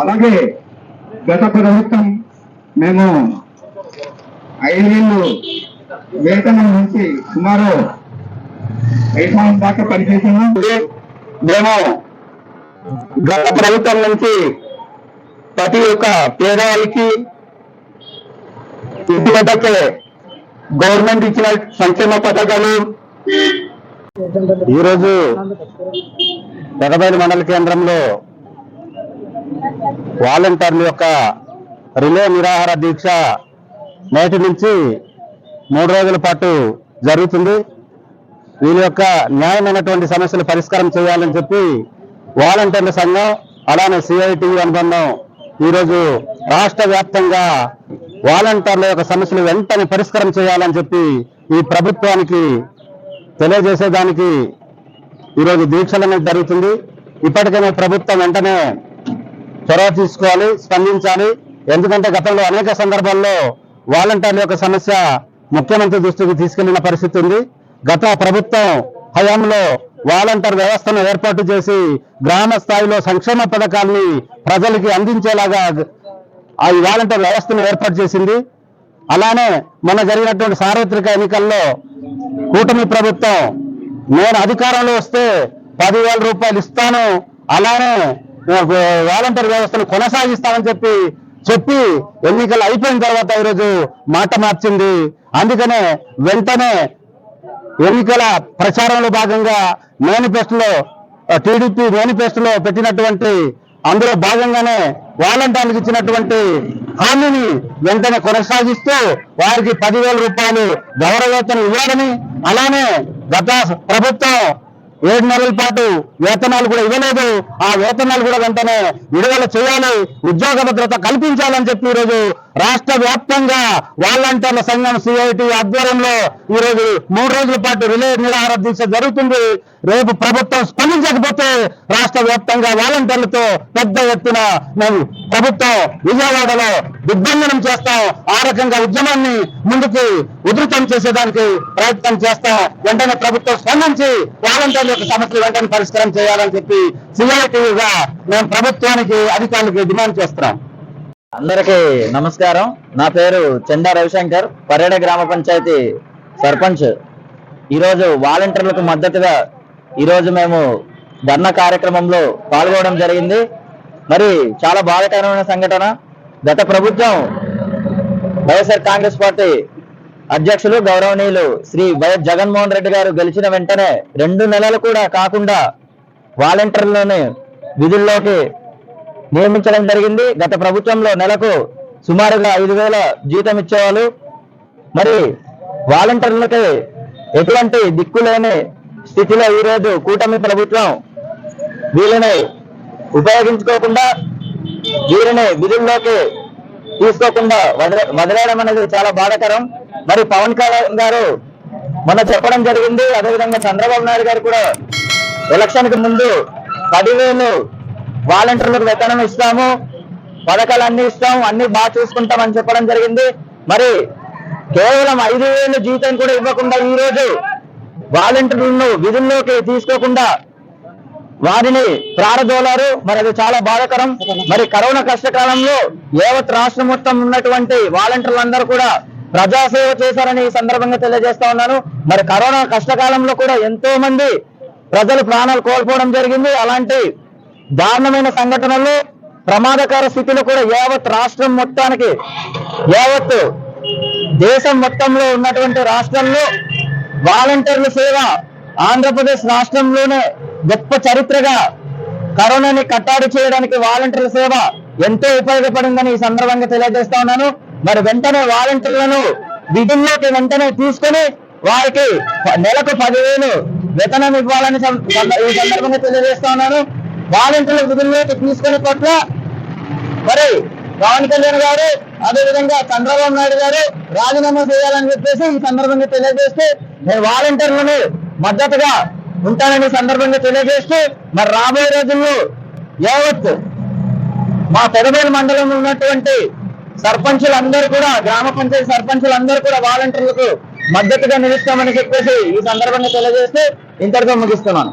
అలాగే గత ప్రభుత్వం మేము ఐదేళ్ళు వేతనం నుంచి సుమారు ఐదు సంవత్సరం దాకా పనిచేసాము మేము గత ప్రభుత్వం నుంచి ప్రతి ఒక్క పేదవాళ్ళకి ఇంటికి గవర్నమెంట్ ఇచ్చిన సంక్షేమ పథకాలు. ఈరోజు పెదబైలు మండల కేంద్రంలో వాలంటీర్ల యొక్క రిలే నిరాహార దీక్ష నేటి నుంచి మూడు రోజుల పాటు జరుగుతుంది. వీళ్ళ యొక్క న్యాయమైనటువంటి సమస్యలు పరిష్కారం చేయాలని చెప్పి వాలంటీర్ల సంఘం అలానే సిఐటి అనుబంధం ఈరోజు రాష్ట్ర వ్యాప్తంగా వాలంటీర్ల యొక్క సమస్యలు వెంటనే పరిష్కారం చేయాలని చెప్పి ఈ ప్రభుత్వానికి తెలియజేసేదానికి ఈరోజు దీక్షలు అనేది జరుగుతుంది. ఇప్పటికైనా ప్రభుత్వం వెంటనే చొరవ తీసుకోవాలి స్పందించాలి. ఎందుకంటే గతంలో అనేక సందర్భాల్లో వాలంటీర్ల యొక్క సమస్య ముఖ్యమంత్రి దృష్టికి తీసుకెళ్ళిన పరిస్థితి ఉంది. గత ప్రభుత్వం హయాంలో వాలంటీర్ వ్యవస్థను ఏర్పాటు చేసి గ్రామ స్థాయిలో సంక్షేమ పథకాల్ని ప్రజలకి అందించేలాగా ఆ వాలంటీర్ వ్యవస్థను ఏర్పాటు చేసింది. అలానే మొన్న జరిగినటువంటి సార్వత్రిక ఎన్నికల్లో కూటమి ప్రభుత్వం నేను అధికారంలో వస్తే పదివేల రూపాయలు ఇస్తాను. అలానే వాలంటీర్ వ్యవస్థను కొనసాగిస్తామని చెప్పి చెప్పి ఎన్నికలు అయిపోయిన తర్వాత ఈరోజు మాట మార్చింది. అందుకనే వెంటనే ఎన్నికల ప్రచారంలో భాగంగా మేనిఫెస్టోలో టీడీపీ మేనిఫెస్టోలో పెట్టినటువంటి అందులో భాగంగానే వాలంటీర్లకు ఇచ్చినటువంటి హామీని వెంటనే కొనసాగిస్తూ వారికి పదివేల రూపాయలు గౌరవేతనం ఇవ్వాలని అలానే గత ప్రభుత్వం ఏడు నెలల పాటు వేతనాలు కూడా ఇవ్వలేదు. ఆ వేతనాలు కూడా వెంటనే విడుదల చేయాలి. ఉద్యోగ భద్రత కల్పించాలని చెప్పి ఈరోజు రాష్ట్ర వ్యాప్తంగా వాలంటీర్ల సంఘం సిఐటి ఆధ్వర్యంలో ఈరోజు మూడు రోజుల పాటు రిలే నిరాహార దీక్ష జరుగుతుంది. రేపు ప్రభుత్వం స్పందించకపోతే రాష్ట్ర వ్యాప్తంగా వాలంటీర్లతో పెద్ద ఎత్తున మేము ప్రభుత్వం విజయవాడలో దిగ్బంధనం చేస్తాం. ఆ రకంగా ఉద్యమాన్ని ముందుకు ఉధృతం చేసేదానికి ప్రయత్నం చేస్తాం. వెంటనే ప్రభుత్వం స్పందించి వాలంటీర్ల యొక్క సమస్యలు వెంటనే పరిష్కారం చేయాలని చెప్పి సిఐటిగా మేము ప్రభుత్వానికి అధికారులకి డిమాండ్ చేస్తున్నాం. అందరికీ నమస్కారం. నా పేరు చందా రవిశంకర్ పర్యట గ్రామ పంచాయతీ సర్పంచ్. ఈరోజు వాలంటీర్లకు మద్దతుగా ఈరోజు మేము ధర్నా కార్యక్రమంలో పాల్గొనడం జరిగింది. మరి చాలా బాధాకరమైన సంఘటన. గత ప్రభుత్వం వైఎస్ఆర్ కాంగ్రెస్ పార్టీ అధ్యక్షులు గౌరవనీయులు శ్రీ వైఎస్ జగన్మోహన్ రెడ్డి గారు గెలిచిన వెంటనే రెండు నెలలు కూడా కాకుండా వాలంటీర్లను విధుల్లోకి నియమించడం జరిగింది. గత ప్రభుత్వంలో నెలకు సుమారుగా ఐదు వేల జీతం ఇచ్చేవాళ్ళు. మరి వాలంటీర్లకి ఎటువంటి దిక్కులేని స్థితిలో ఈరోజు కూటమి ప్రభుత్వం వీళ్ళని ఉపయోగించుకోకుండా వీరిని విధుల్లోకి తీసుకోకుండా వదిలేయడం అనేది చాలా బాధాకరం. మరి పవన్ కళ్యాణ్ గారు మొన్న చెప్పడం జరిగింది. అదేవిధంగా చంద్రబాబు నాయుడు గారు కూడా ఎలక్షన్కి ముందు పదివేలు వాలంటీర్లకు వేతనం ఇస్తాము పథకాలు అన్ని ఇస్తాం అన్ని బాగా చూసుకుంటామని చెప్పడం జరిగింది. మరి కేవలం ఐదు వేలు జీతం కూడా ఇవ్వకుండా ఈ రోజు వాలంటీర్లను విధుల్లోకి తీసుకోకుండా వారిని ప్రారదోలారు మరి అది చాలా బాధాకరం. మరి కరోనా కష్టకాలంలో యావత్ రాష్ట్రం మొత్తం ఉన్నటువంటి వాలంటీర్లందరూ కూడా ప్రజాసేవ చేశారని ఈ సందర్భంగా తెలియజేస్తా ఉన్నాను. మరి కరోనా కష్టకాలంలో కూడా ఎంతో మంది ప్రజలు ప్రాణాలు కోల్పోవడం జరిగింది. అలాంటి దారుణమైన సంఘటనలు ప్రమాదకర స్థితిలో కూడా యావత్ రాష్ట్రం మొత్తానికి యావత్ దేశం మొత్తంలో ఉన్నటువంటి రాష్ట్రంలో వాలంటీర్ల సేవ ఆంధ్రప్రదేశ్ రాష్ట్రంలోనే గొప్ప చరిత్రగా కరోనాని కట్టాడు చేయడానికి వాలంటీర్ల సేవ ఎంతో ఉపయోగపడిందని ఈ సందర్భంగా తెలియజేస్తా ఉన్నాను. మరి వెంటనే వాలంటీర్లను విధుల్లోకి వెంటనే తీసుకొని వారికి నెలకు పదివేలు వేతనం ఇవ్వాలని ఈ సందర్భంగా తెలియజేస్తా ఉన్నాను. వాలంటీర్ల విధుల్లోకి తీసుకునే పట్ల మరి పవన్ కళ్యాణ్ గారు అదేవిధంగా చంద్రబాబు నాయుడు గారు రాజీనామా చేయాలని చెప్పేసి ఈ సందర్భంగా తెలియజేస్తూ నేను వాలంటీర్లను మద్దతుగా ఉంటానని సందర్భంగా తెలియజేస్తూ మరి రాబోయే రోజుల్లో యావత్ మా పెదవేలు మండలంలో ఉన్నటువంటి సర్పంచులందరూ కూడా గ్రామ పంచాయతీ సర్పంచులందరూ కూడా వాలంటీర్లకు మద్దతుగా నిలుస్తామని చెప్పేసి ఈ సందర్భంగా తెలియజేస్తూ ఇంతటితో ముగిస్తున్నాను.